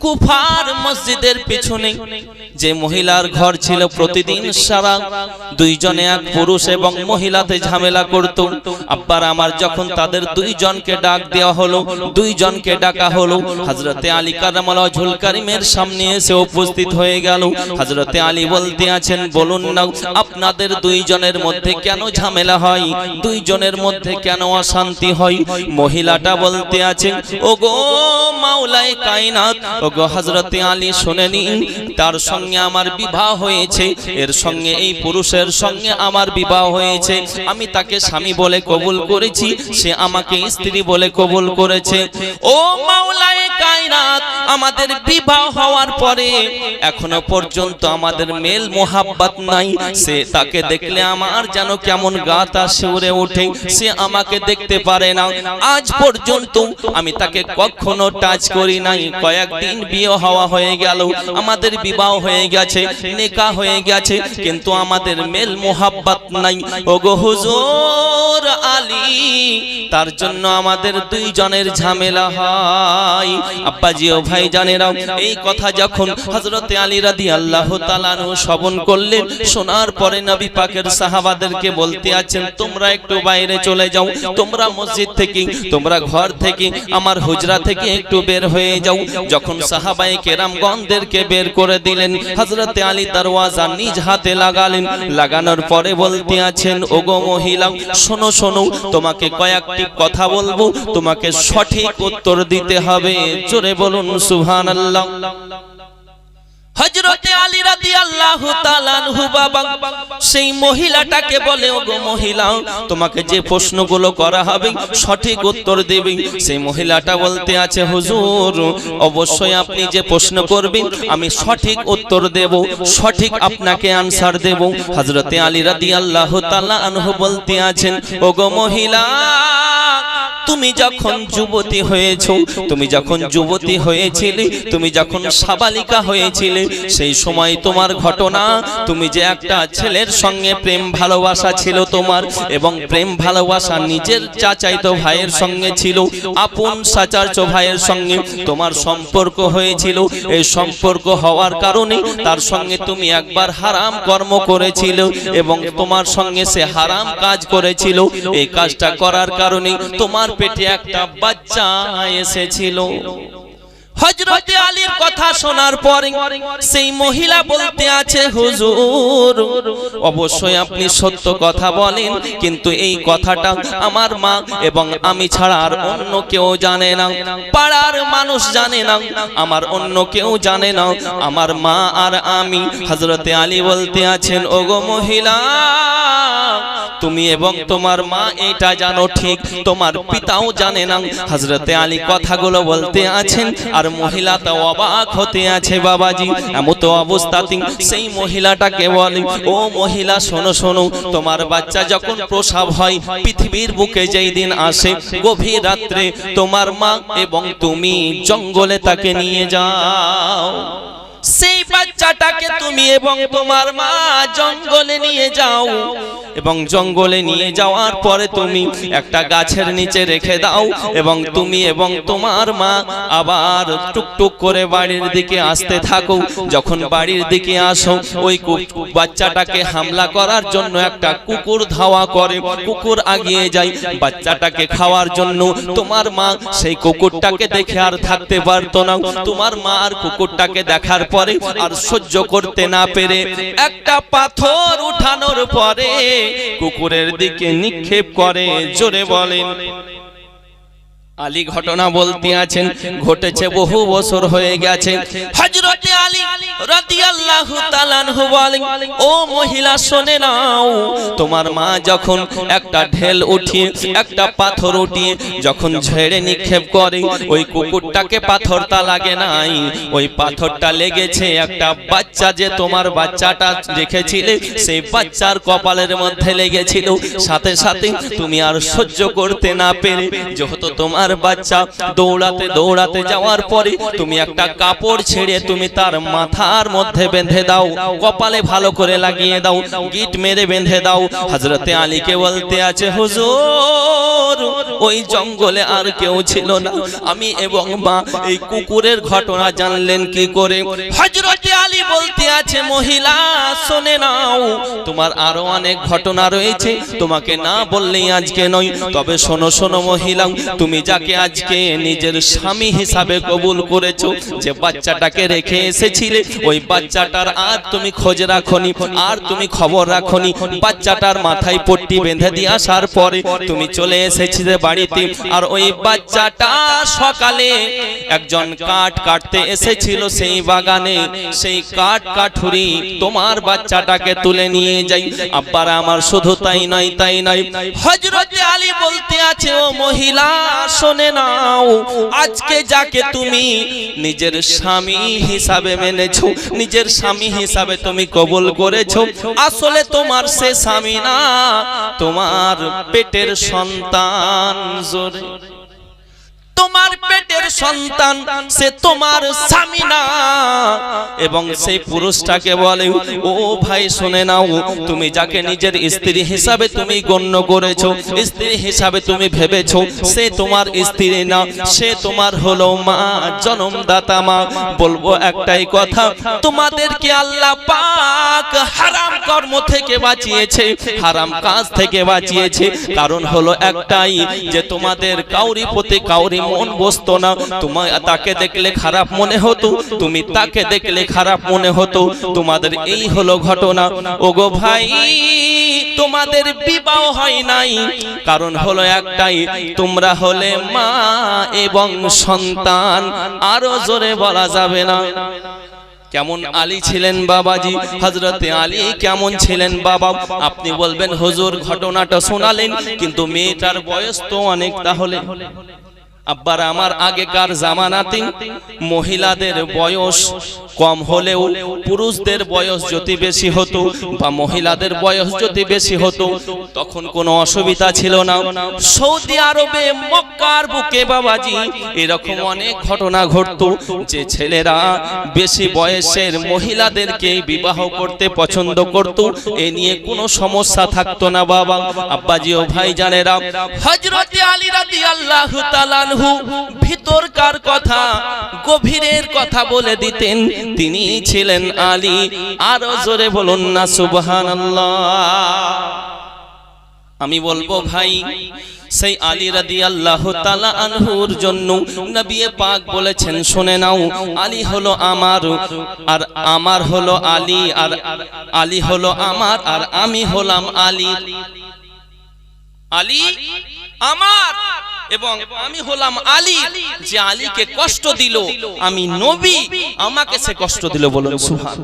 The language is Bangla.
কুফার মসজিদের পিছনে যে মহিলার ঘর ছিল প্রতিদিন সারা, দুইজনে এক পুরুষ এবং মহিলাতে ঝামেলা করত। আব্বার আমার যখন তাদের দুইজনকে ডাক দেওয়া হলো, দুইজনকে ডাকা হলো হজরতে আলী কারামাল ঝুল কারিমের সামনে এসে উপস্থিত হয়ে গেল। হজরতে আলী বলতে আছেন, বলুন না, আপনাদের দুইজনের মধ্যে কেন ঝামেলা হয়? দুইজনের মধ্যে কেন অশান্তি হয়? মহিলাটা বলতে আছেন ও গো মাওলাই কায়নাত ও গো হজরতে আলী শুনেনি, তার সঙ্গে আমার বিবাহ হয়েছে, এর সঙ্গে এই পুরুষের সঙ্গে আমার বিবাহ হয়েছে। আমি তাকে স্বামী বলে কবুল করেছি, সে আমাকে স্ত্রী বলে কবুল করেছে। ও মাওলায়ে কায়নাত, আমাদের বিবাহ হওয়ার পরে এখনও পর্যন্ত আমাদের মেল মোহাব্বত নাই। সে তাকে দেখলে আমার যেন কেমন গাতা শিউরে ওঠে, সে আমাকে দেখতে পারে না। আজ পর্যন্ত আমি তাকে কখনো টাচ করি নাই। কয়েকদিন বিয়ে হওয়া হয়ে গেল, আমাদের বিবাহ হয়ে গেছে, নেকা হয়ে গেছে, কিন্তু আমাদের মেল মোহাব্বত নাই। ওগো হুজুর আলী, তার জন্য আমাদের দুইজনের ঝামেলা হয়। আব্বাজি ও ভাই জানেরাও এই কথা যখন হজরতে আলী রাদি আল্লাহ তালানু শ্রবণ করলেন, শোনার পরে নবী পাকের সাহাবাদেরকে বলতে আছেন, তোমরা একটু বাইরে চলে যাও, তোমরা মসজিদ থেকে, তোমরা ঘর থেকে, আমার হুজরা থেকে একটু বের হয়ে যাও। যখন সাহাবায়ে গন্ধেরকে বের করে দিলেন। হজরতে আলী দরওয়াজা নিজ হাতে লাগালেন। লাগানোর পরে বলতে আছেন, ওগো মহিলা, শোনো শোনো, তোমাকে কয়েকটি কথা বলব। তোমাকে সঠিক উত্তর দিতে হবে। জোরে বলুন, সুবহানাল্লাহ। হজরতে আলী তাআলা আনহু বাবা, সেই মহিলাটাকে বলে, ওগো মহিলা, তোমাকে যে প্রশ্নগুলো করা হবে, সঠিক উত্তর দেবে। সেই মহিলাটা বলতে আছে, হুজুর, অবশ্যই আপনি যে প্রশ্ন করবেন, আমি সঠিক উত্তর দেব, সঠিক আপনাকে আনসার দেব। হজরতে আলী রাদিয়াল্লাহু তাআলা আনহু বলতে আছেন, ওগো মহিলা তুমি যখন যুবতী হয়েছো তুমি যখন যুবতী হয়েছিলে তুমি যখন সাবালিকা হয়েছিলে সেই সময় তোমার ঘটনা তুমি যে একটা ছেলের সঙ্গে প্রেম ভালোবাসা ছিল তোমার এবং প্রেম ভালোবাসা নিজের চাচাইতো ভাইয়ের সঙ্গে ছিল আপন সাচার্য ভাইয়ের সঙ্গে তোমার সম্পর্ক হয়েছিল এই সম্পর্ক হওয়ার কারণে তার সঙ্গে তুমি একবার হারাম কর্ম করেছিল এবং তোমার সঙ্গে সে হারাম কাজ করেছিল এই কাজটা করার কারণে তোমার পেটে একটা বাচ্চা এসেছিল। হজরতে আলীর কথা শোনার পরে সেই মহিলা বলতে আছে, হুজুর, অবশ্যই আপনি সত্য কথা বলেন, কিন্তু এই কথাটা আমার মা এবং আমি ছাড়া আর অন্য কেউ জানে না। পাড়ার মানুষ জানে না, আমার অন্য কেউ জানে না। আমার মা আর আমি হজরতে আলী বলতে আছেন, ওগো মহিলা তুমি এবং তোমার মা এটা জানো ঠিক। তোমার পিতাও জানে না হজরতে আলী কথাগুলো বলতে আছেন আর মহিলা তো অবাক হতে আছে বাবাজি। এমত অবস্থাতে সেই মহিলাটাকে বলে, ও মহিলা, শোনো শোনো। তোমার বাচ্চা যখন প্রসাব হয়, পৃথিবীর বুকে যেই দিন আসে, গভীর রাত্রে তোমার মা এবং তুমি জঙ্গলে তাকে নিয়ে যাও। সেই বাচ্চাটাকে তুমি এবং তোমার মা জঙ্গলে নিয়ে যাও। এবং জঙ্গলে নিয়ে যাওয়ার পরে তুমি একটা গাছের নিচে রেখে দাও এবং তুমি এবং তোমার মা আবার টুকটুক করে বাড়ির দিকে আসতে থাকো। যখন বাড়ির দিকে আসো ওই বাচ্চাটাকে হামলা করার জন্য একটা কুকুর ধাওয়া করে। কুকুর আগিয়ে যায়। বাচ্চাটাকে খাওয়ার জন্য তোমার মা সেই কুকুরটাকে দেখে আর থাকতে পারতো না। তোমার মা আর কুকুরটাকে দেখার পরে আর সহ্য করতে না পেরে একটা পাথর উঠানোর পরে কুকুরের দিকে নিক্ষেপ করে, জোরে বলেন আলী ঘটনা বলতে আছেন, ঘটেছে বহু বছর হয়ে গেছে। হজরতে আলী একটা বাচ্চা যে তোমার বাচ্চাটা রেখেছিলে, সেই বাচ্চার কপালের মধ্যে লেগেছিল। সাথে সাথে তুমি আর সহ্য করতে না পেরে, যেহেতু তোমার বাচ্চা দৌড়াতে দৌড়াতে যাওয়ার পরে তুমি একটা কাপড় ছেড়ে তুমি তার মাথা মাথার মধ্যে বেঁধে দাও, কপালে ভালো করে লাগিয়ে দাও, গিট মেরে বেঁধে দাও। হজরতে আলীকে বলতে আছে, হুজুর, ওই জঙ্গলে আর কেউ ছিল না। আমি এবং মা, এই কুকুরের ঘটনা জানলেন কি করে? হজরতে আলী বলতে আছে, মহিলা, শোনে নাও, তোমার আরও অনেক ঘটনা রয়েছে। তোমাকে না বললেই আজকে নয়, তবে শোনো শোনো মহিলা, তুমি যাকে আজকে নিজের স্বামী হিসাবে কবুল করেছ, যে বাচ্চাটাকে রেখে এসেছিলে ওই বাচ্চাটার আর তুমি খোঁজ রাখনি, আর তুমি খবর রাখনি। বাচ্চাটার মাথায় পট্টি বেঁধে দিয়ে আসার পরে তুমি চলে এসেছিলে বাড়িতে। আর ওই বাচ্চাটা সকালে একজন কাঠ কাটতে এসেছিল সেই বাগানে। সেই কাঠ কাঠুরি তোমার বাচ্চাটাকে তুলে নিয়ে যাই। আব্বারা আমার শুধু তাই নয় তাই নয়। হজরতে আলী বলতে আছে, ও মহিলা, শোনে নাও। আজকে যাকে তুমি নিজের স্বামী হিসাবে মেনেছো নিজের স্বামী হিসাবে তুমি কবল করেছ। আসলে তোমার সে স্বামী না, তোমার পেটের সন্তান জোরে। তোমার পেটের সন্তান, সে তোমার স্বামী না। এবং সেই পুরুষটাকে বলে, ও ভাই, শুনে নাও, তুমি যাকে নিজের স্ত্রী হিসাবে তুমি গণ্য করেছ, স্ত্রী হিসাবে তুমি ভেবেছো, সে তোমার স্ত্রী না, সে তোমার হলো মা, জনমদাতা মা। বলব একটাই কথা, তোমাদেরকে আল্লাহ পাক হারাম কর্ম থেকে বাঁচিয়েছে, হারাম কাজ থেকে বাঁচিয়েছে। কারণ হলো একটাই যে তোমাদের কাউরি প্রতি কাউরি মন বসতো না। তোমার তাকে দেখলে খারাপ মনে হতো, তুমি তাকে দেখলে খারাপ মনে হতো। তোমাদের এই হলো ঘটনা। ওগো ভাই, তোমাদের বিবাহ হয় নাই। কারণ হলো একটাই, তোমরা হলে মা এবং সন্তান, আরও জোরে বলা যাবে না। কেমন আলী ছিলেন বাবাজি? হজরতে আলী কেমন ছিলেন বাবা? আপনি বলবেন হুজুর ঘটনাটা শোনালেন কিন্তু মেয়েটার বয়স তো অনেক তাহলে। আব্বার আমার আগেকার জামানাতে, মহিলাদের বয়স কম হলেও পুরুষদের বয়স যদি বেশি হতো বা মহিলাদের বয়স যদি বেশি হতো, তখন কোনো অসুবিধা ছিল না। সৌদি আরবে মক্কার বুকে বাবাজি, এরকম অনেক ঘটনা ঘটতো যে ছেলেরা বেশি বয়সের মহিলাদেরকে বিবাহ করতে পছন্দ করত, এ নিয়ে কোনো সমস্যা থাকতো না বাবা। আব্বাজি ও ভাই জানেরা হজরতে আলী রাদিয়াল্লাহু তাআলা আনহু ভিতরকার কথা গভীরের কথা বলে দিতেন তিনি ছিলেন আলী আরও জোরে বলুন না সুবহানাল্লাহ আমি বলব ভাই সেই আলী রাদি আল্লাহ তালা আনহুর জন্য নবী পাক বলেছেন শুনে নাও আলী হলো আমার আর আমার হলো আলী আর আলী হলো আমার আর আমি হলাম আলী আলী আমার এবং আমি হলাম আলী, যে আলীকে কষ্ট দিল। আমি নবী, আমাকে সে কষ্ট দিল বলুন সুবহান